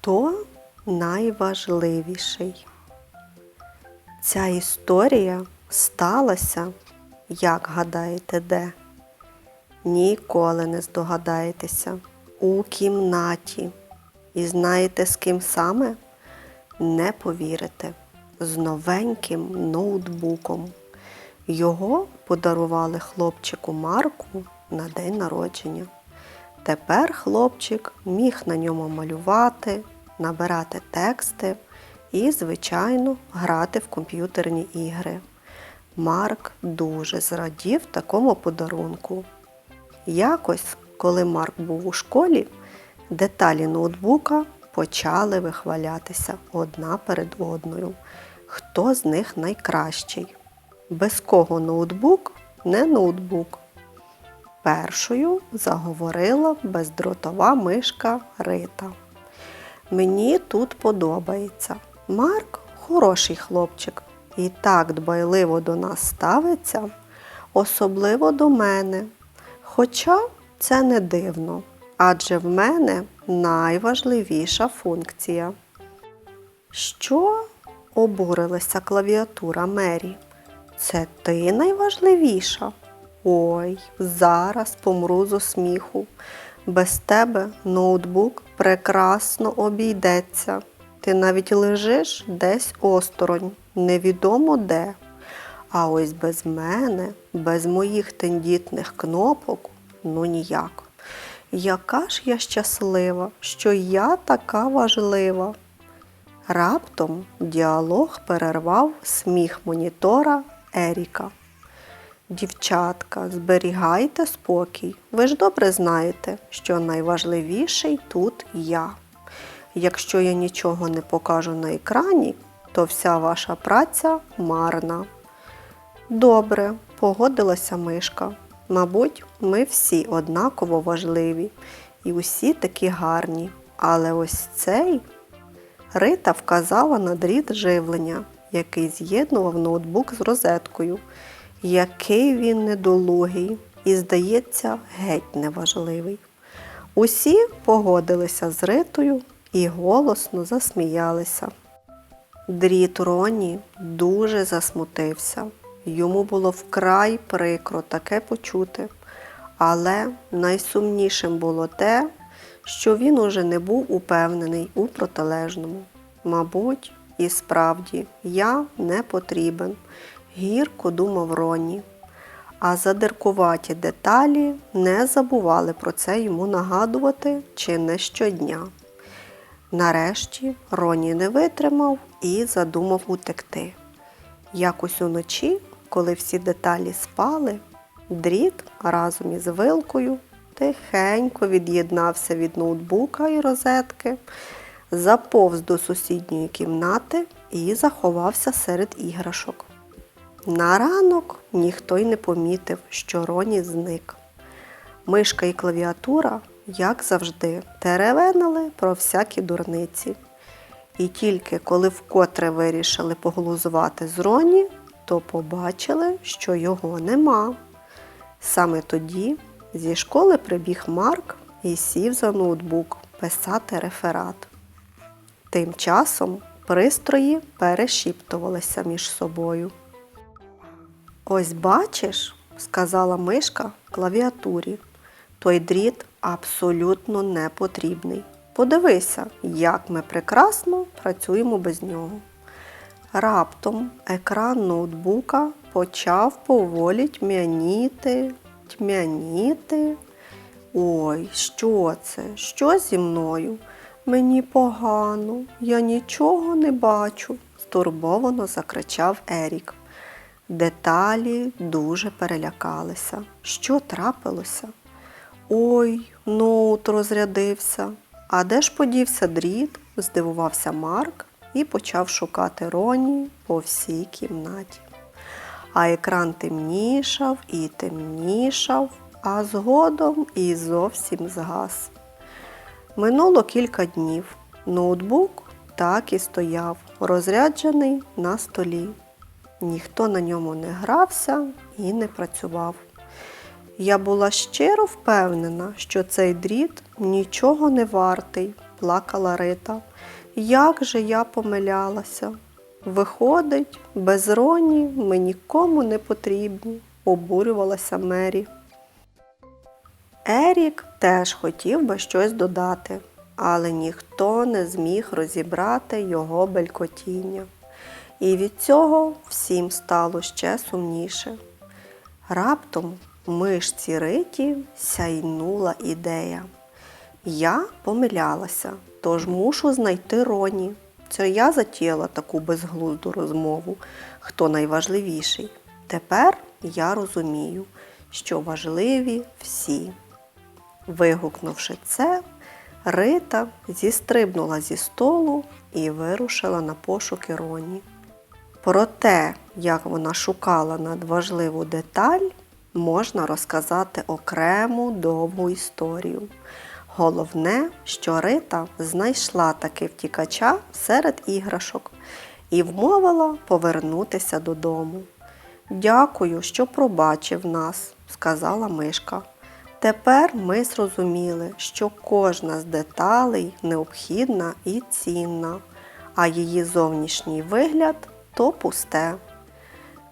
Хто найважливіший? Ця історія сталася, як гадаєте, де? Ніколи не здогадаєтеся. У кімнаті. І знаєте, з ким саме? Не повірите. З новеньким ноутбуком. Його подарували хлопчику Марку на день народження. Тепер хлопчик міг на ньому малювати, набирати тексти і, звичайно, грати в комп'ютерні ігри. Марк дуже зрадів такому подарунку. Якось, коли Марк був у школі, деталі ноутбука почали вихвалятися одна перед одною. Хто з них найкращий? Без кого ноутбук не ноутбук. Першою заговорила бездротова мишка Рита. Мені тут подобається. Марк хороший хлопчик і так дбайливо до нас ставиться, особливо до мене. Хоча це не дивно, адже в мене найважливіша функція. Що? обурилася клавіатура Мері. Це ти найважливіша? Ой, зараз помру з сміху. Без тебе ноутбук прекрасно обійдеться. Ти навіть лежиш десь осторонь, невідомо де. А ось без мене, без моїх тендітних кнопок, ну ніяк. Яка ж я щаслива, що я така важлива. Раптом діалог перервав сміх монітора Еріка. Дівчатка, зберігайте спокій. Ви ж добре знаєте, що найважливіший тут я. Якщо я нічого не покажу на екрані, то вся ваша праця марна. Добре, погодилася мишка. Мабуть, ми всі однаково важливі і усі такі гарні. Але ось цей Рита вказала на дріт живлення, який з'єднував ноутбук з розеткою. Який він недолугий і, здається, геть неважливий. Усі погодилися з Ритою і голосно засміялися. Дріт Роні дуже засмутився. Йому було вкрай прикро таке почути. Але найсумнішим було те, що він уже не був упевнений у протилежному. Мабуть, і справді я не потрібен, гірко думав Роні. А задиркуваті деталі не забували про це йому нагадувати чи не щодня. Нарешті Роні не витримав і задумав утекти. Якось уночі, коли всі деталі спали, дріт разом із вилкою тихенько від'єднався від ноутбука і розетки, заповз до сусідньої кімнати і заховався серед іграшок. На ранок ніхто й не помітив, що Роні зник. Мишка і клавіатура, як завжди, теревенили про всякі дурниці. І тільки коли вкотре вирішили поглузувати з Роні, то побачили, що його нема. Саме тоді зі школи прибіг Марк і сів за ноутбук писати реферат. Тим часом пристрої перешіптувалися між собою. Ось бачиш, сказала мишка клавіатурі, той дріт абсолютно не потрібний. Подивися, як ми прекрасно працюємо без нього. Раптом екран ноутбука почав поволі тьмяніти, тьмяніти. Ой, що це? Що зі мною? Мені погано, я нічого не бачу, стурбовано закричав Ерік. Деталі дуже перелякалися. Що трапилося? Ой, ноут розрядився. А де ж подівся дріт? здивувався Марк і почав шукати Роні по всій кімнаті. А екран темнішав і темнішав, а згодом і зовсім згас. Минуло кілька днів. Ноутбук так і стояв, розряджений на столі. Ніхто на ньому не грався і не працював. Я була щиро впевнена, що цей дріт нічого не вартий, плакала Рита. Як же я помилялася? Виходить, без Роні ми нікому не потрібні, обурювалася Мері. Ерік теж хотів би щось додати, але ніхто не зміг розібрати його белькотіння. І від цього всім стало ще сумніше. Раптом мишці Риті сяйнула ідея. Я помилялася, тож мушу знайти Роні. Це я затіяла таку безглузду розмову, хто найважливіший. Тепер я розумію, що важливі всі. Вигукнувши це, Рита зістрибнула зі столу і вирушила на пошуки Роні. Про те, як вона шукала надважливу деталь, можна розказати окрему довгу історію. Головне, що Рита знайшла таки втікача серед іграшок і вмовила повернутися додому. Дякую, що пробачив нас, сказала мишка. Тепер ми зрозуміли, що кожна з деталей необхідна і цінна, а її зовнішній вигляд то пусте.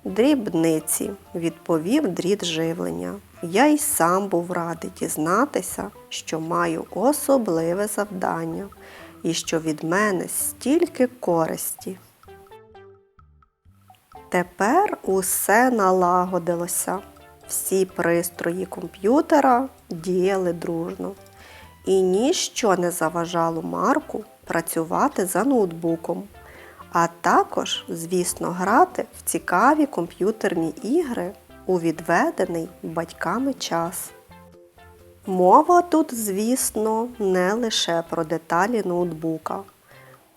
Дрібниці, відповів дріт живлення. Я й сам був радий дізнатися, що маю особливе завдання і що від мене стільки користі. Тепер усе налагодилося. Всі пристрої комп'ютера діяли дружно, і ніщо не заважало Марку працювати за ноутбуком, а також, звісно, грати в цікаві комп'ютерні ігри у відведений батьками час. Мова тут, звісно, не лише про деталі ноутбука.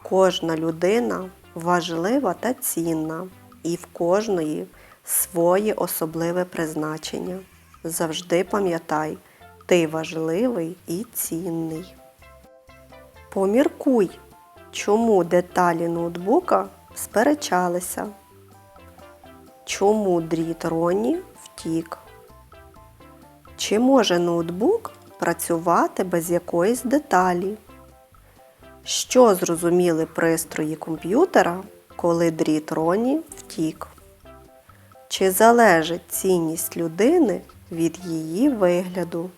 Кожна людина важлива та цінна, і в кожної своє особливе призначення. Завжди пам'ятай, ти важливий і цінний. Поміркуй, чому деталі ноутбука сперечалися. Чому дріт Роні втік? Чи може ноутбук працювати без якоїсь деталі? Що зрозуміли пристрої комп'ютера, коли дріт Роні втік? Чи залежить цінність людини від її вигляду?